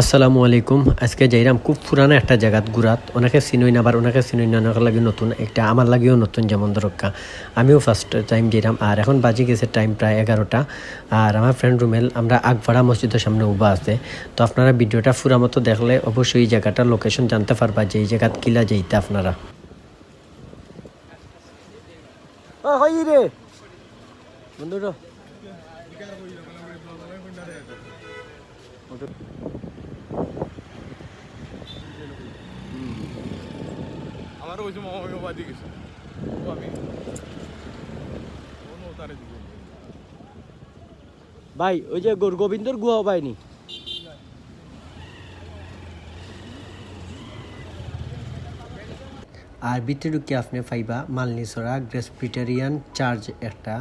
আসসালামু আলাইকুম। আজকে যাইরাম খুব পুরানো একটা জায়গাত ঘুরাত অনেকে চিনই না, আবার অনেকে চিনই না অনেকের লাগে নতুন, একটা আমার লাগেও নতুন যেমন দরকা আমিও ফার্স্ট টাইম যাইরাম, আর এখন বাজে গেছে টাইম প্রায় এগারোটা। আর আমার ফ্রেন্ড রুমেল আমরা আগভাড়া মসজিদের সামনে উবা আছে। তো আপনারা ভিডিওটা পুরা মতো দেখলে অবশ্যই এই জায়গাটার লোকেশন জানতে পারবা যে এই জায়গাত কিলা যাইতে আপনারা। বন্ধুরা। আমারও ওই সময় আমাকে বাদি গেছে। ও আমি কোনো তারে দিকে ভাই ওই যে গোর গোবিন্দর গুহা পাইনি। আর ভিতরে ঢুকে আপনি পাইবা মালনিসরা গ্রেসপিটেরিয়ান চার্চ একটা।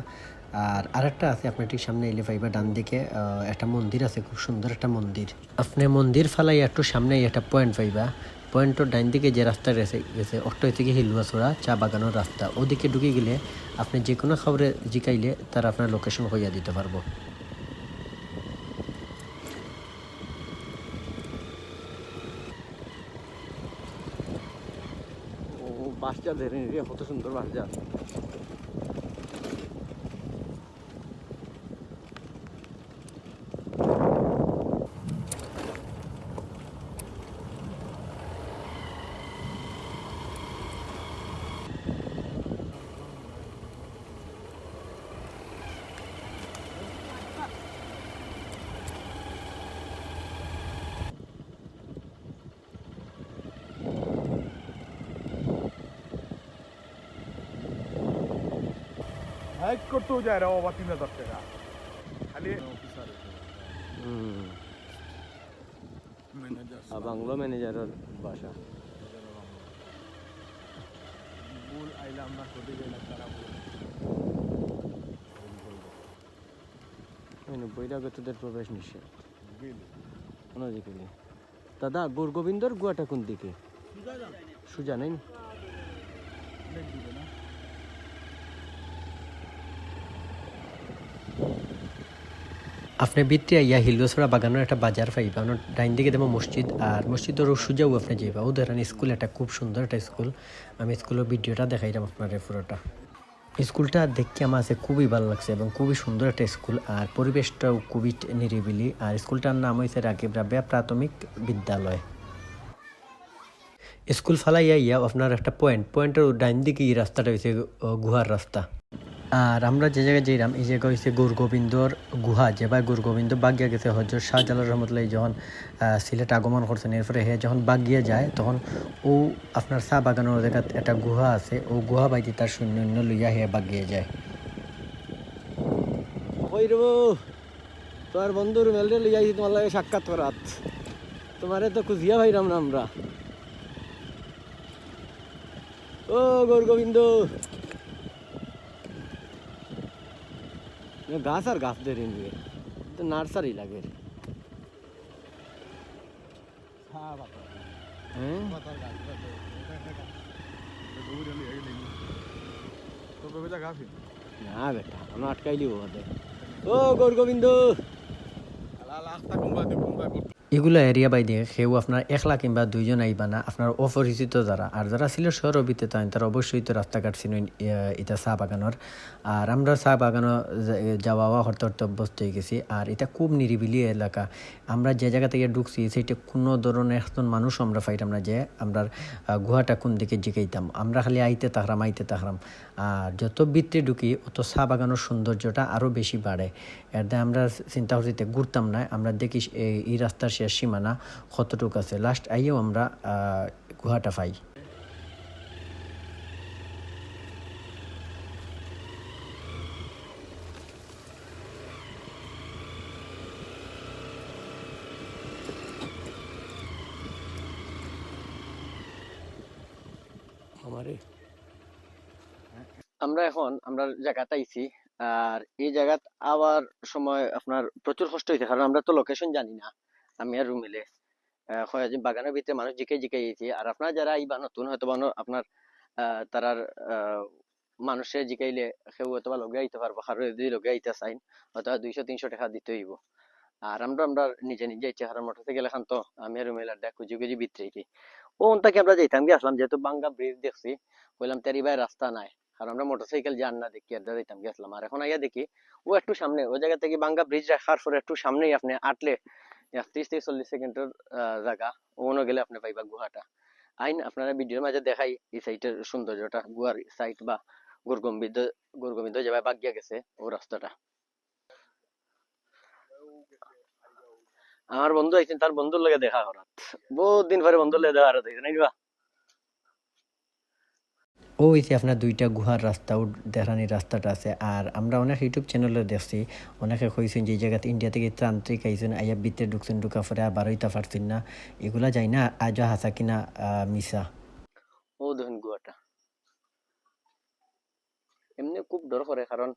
আর আরেকটা আছে আপনার ঠিক সামনে এলে পাইবা ডান দিকে আহ, একটা মন্দির আছে খুব সুন্দর একটা মন্দির। আপনি মন্দির ফালাই একটু সামনে একটা পয়েন্ট পাইবা। পয়েন্টর ডাইন দিকে যে রাস্তা গেছে গেছে অটো থেকে হিলুয়াছড়া চা বাগানোর রাস্তা ওদিকে ঢুকে গেলে আপনি যে কোনো খবরে জিকাইলে তার আপনার লোকেশন হইয়া দিতে পারব বাসটা ধরে নিয়ে কত সুন্দর বাসটা হাইক করতেও যায় রে বাবা তিন হাজার টাকা। খালি বাংলো ম্যানেজারের বাসা। ভুল আইলাম না কোথায় গেলাম তারা বৈরাগতদের প্রবেশ নিষেধ। দাদা গোর গোবিন্দর গুয়াটা কোন দিকে সুজা নেই দিবে না আপনি ভিতরে ইয়া হিলগছড়া বাগানের একটা বাজার পাইবা। আপনার ডাইন দিকে দেবো মসজিদ, আর মসজিদের সুজাও আপনি যাইবা ও ধরেন স্কুল একটা খুব সুন্দর একটা স্কুল। আমি স্কুলের ভিডিওটা দেখাইলাম আপনার পুরোটা। স্কুলটা দেখতে আমার আছে খুবই ভালো লাগছে এবং খুবই সুন্দর একটা স্কুল, আর পরিবেশটাও খুবই নিরিবিলি। আর স্কুলটার নাম হয়েছে রাকিব রাবিয়া প্রাথমিক বিদ্যালয়। স্কুল ফালাইয়া ইয়া আপনার একটা পয়েন্ট পয়েন্টের ডাইন দিকে এই রাস্তাটা হয়েছে গুহার রাস্তা। আর আমরা যে জায়গায় যাইলাম এই জায়গা হয়েছে গৌর গোবিন্দর গুহা, যে ভাই গৌর গোবিন্দ বাগিয়া গেছে হজরত শাহজালাল রহমতুল্লাহ যখন সিলেট আগমন করছেন, এরপরে হে যখন বাগিয়া যায়, তখন ও আপনার চা বাগানের জায়গাত একটা গুহা আছে, ও গুহা বাইতে তার শূন্য লইয়া হে বাগিয়ে যায়। রে তোমার বন্ধুর মেলরে লইয়া তোমার লাগে সাক্ষাৎ করাত। তোমারে তো খুঁজিয়া ভাইরাম না আমরা। ও গৌর গোবিন্দ গাছ আর গাছ ধরে নিয়ে তো নার্সারি লাগে। হ্যাঁ? না বেটা, আমরা আটকাইলি ও গৌর গোবিন্দ! আলা লাস্তা কুম্বা দে কুম্বা এগুলো এরিয়া বাই দিয়ে, সেও আপনার একলা কিংবা দুইজন আইবা না। আপনার অপরিচিত যারা আর যারা ছিল শহর অবিতে তাই তারা অবশ্যই তো রাস্তাঘাট ছিল এটা চা বাগানোর আর আমরা চা বাগানো যাওয়া হরতে অভ্যস্ত হয়ে গেছি। আর এটা খুব নিরিবিলি এলাকা। আমরা যে জায়গা থেকে ঢুকছি সেইটা কোনো ধরনের একজন মানুষ আমরা পাইতাম না যে আমরা গুহাটা কোন দিকে জিগাইতাম আমরা খালি আইতে তাহরাম আইতে তাহরাম আর যত বৃত্তে ঢুকি, অত চা বাগানোর সৌন্দর্যটা আরও বেশি বাড়ে এর আমরা চিন্তা করছি ঘুরতাম না আমরা দেখি এই রাস্তার শেষ সীমানা কতটুকু আছে? লাস্ট আইয়েও আমরা আহ, গুহাটা পাই। আমরা। এখন আমরা জায়গাটা আইছি আর এই জায়গাত আবার সময় আপনার প্রচুর কষ্ট হয়েছে কারণ আমরা তো লোকেশন জানি না। আমি আর রুমেলে বাগানের ভিতরে মানুষ জিকে জিকে গেছি আর আপনারা যারা আইবা নতুন হয়তো বা আপনার তারার আহ, মানুষে জিকাইলে কেউ হয়তো বা লগে আইতে পারব। কারও যদি লগে আইতে চাইন হয়তো দুইশো তিনশো টাকা দিতে হইব। আর আমরা আমরা নিজে নিজে ইচ্ছে হারার মোটরসাইকেল এখান তো আমি আর রুমেলার দেখ খুঁজি খুঁজি ভিতরে কি ও তাকে আমরা যাইতাম গিয়ে আসলাম যেহেতু বাঙ্গা ব্রিজ দেখছি বললাম তেরি ভাই রাস্তা নাই। আর আমরা মোটরসাইকেল যান না দেখি আর যাইতাম গিয়ে আসলাম। আর এখন আইয়া দেখি ও একটু সামনে ওই জায়গা থেকে বাঙ্গা ব্রিজ রাখার পরে একটু সামনেই আপনি আটলে ত্রিশ থেকে চল্লিশ সেকেন্ডের জায়গা ওখানে গেলে আপনি পাইবা গুহাটা। আইন আপনারা ভিডিওর মাঝে দেখাই, এই সাইটের সৌন্দর্যটা, গুহার সাইট বা গুরগম্বিদ গুরগম্বিদ যেভাবে বাগিয়া গেছে, ও রাস্তাটা। আমার বন্ধু আইছেন, তার বন্ধুর লগে দেখা করাত বহুত দিন পরে বন্ধুর লগে দেখা করাত হইছে নাকি বা ও হইছে আপনার দুইটা গুহার রাস্তা, ও দেখানি রাস্তাটা আছে। আর আমরা অনেক ইউটিউব চ্যানেলে দেখছি অনেকে কইছেন যে এই জায়গাতে ইন্ডিয়া থেকে তান্ত্রিক আইছেন, আইয়া ভিতরে ঢুকছেন, ঢুকা পরে আর বারোইতা পারছেন না। এগুলা যাই না, আজও হাসা কিনা মিশা ও দেখুন গুয়াটা এমনি খুব ডর করে, কারণ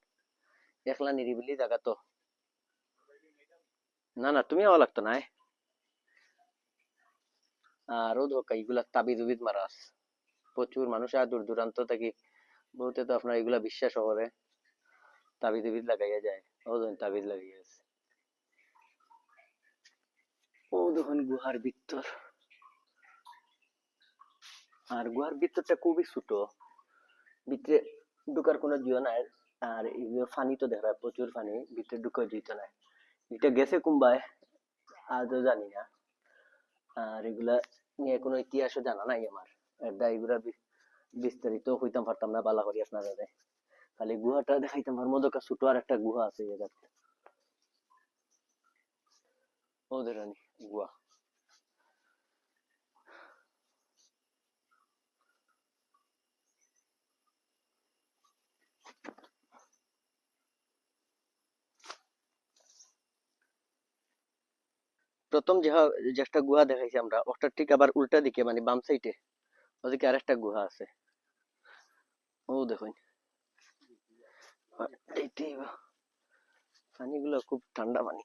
একলা নিরিবিলি জায়গা তো। না না, তুমি আওয়া লাগতো না আর ও ধোকা, এগুলা তাবিদ উবিদ মারাস প্রচুর মানুষ, আর দূর দূরান্ত থেকে বহুতে তো আপনার এগুলা বিশ্বাস করে তাবিদ উবিদ লাগাইয়া যায়। ও দেখুন তাবিদ লাগাইয়া আছে ও দেখুন গুহার ভিতর। আর গুহার ভিতরটা খুবই ছোট। ভিতরে ঢুকার কোনো জিও নাই। আর ফানি তো দেখা প্রচুর ফানি ভিতরে ঢুকার জিতো নাই। এটা গেছে কুম্বায় আজও জানি না। আর এগুলা নিয়ে কোনো ইতিহাসও জানা নাই আমার। এগুলা বিস্তারিত হইতাম পারতাম না, বালা করি আপনারা খালি গুহাটা দেখাইতাম মধ্যে একটা ছোট আর একটা গুহা আছে জায়গাতে। ওদের গুহা। প্রথম যে যে একটা গুহা দেখাইছি আমরা ওটা ঠিক আবার উল্টা দিকে মানে বাম সাইডে ওদিকে আরেকটা গুহা আছে। ও দেখুন। পানিগুলো খুব ঠান্ডা পানি।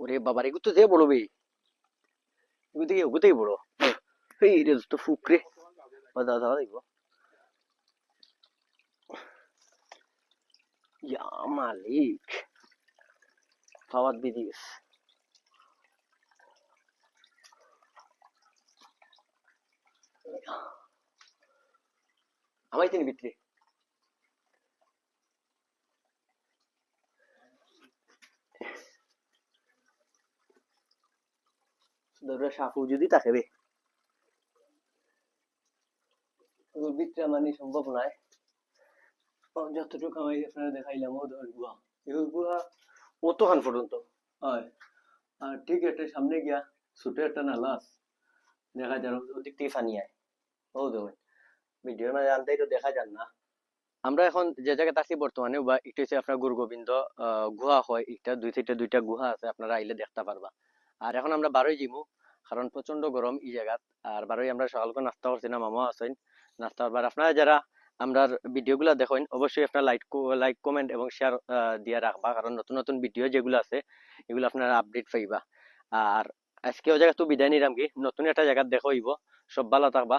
ওরে বাবার, এগুলো তো যে বড় বে। এগুলো থেকে ওগুতেই বড়। এই রে তো ফুকরে বাদা দাদা দেখব। মালিক। ফাওয়াদ বিদিস আমাই তিনি ভিতরে ধরো সাফু যদি ওর মানে সম্ভব নয়। যতটুকু আমি আপনারা দেখাইলাম, ও ধর গুহা। গুহা অতখান পর্যন্ত। হয়। আর ঠিক একটা সামনে গিয়া ছোট একটা নালা দেখা যায় ওদিক থেকে পানি আয়। ও ভিডিওর তো দেখা যান না। আমরা এখন যে বর্তমানে, বা এটা হচ্ছে আপনার গুহা হয় দুই সাইডে দুইটা গুহা আছে, আপনারা আইলে দেখতে পারবা। আর এখন আমরা বারোই কারণ প্রচণ্ড গরম এই জায়গাত। আর বারোই আমরা নাস্তা করছি না, মামা আছেন। নাস্তা করবার আপনারা যারা আমরা ভিডিও গুলা দেখেন, অবশ্যই আপনার লাইক লাইক, কমেন্ট এবং শেয়ার দিয়ে রাখবা, কারণ নতুন নতুন ভিডিও যেগুলো আছে, এগুলো আপনারা আপডেট পাইবা। আর আজকে ওই জায়গা তো বিদায় নিলাম কি, নতুন একটা জায়গা দেখো সব ভালো থাকবা।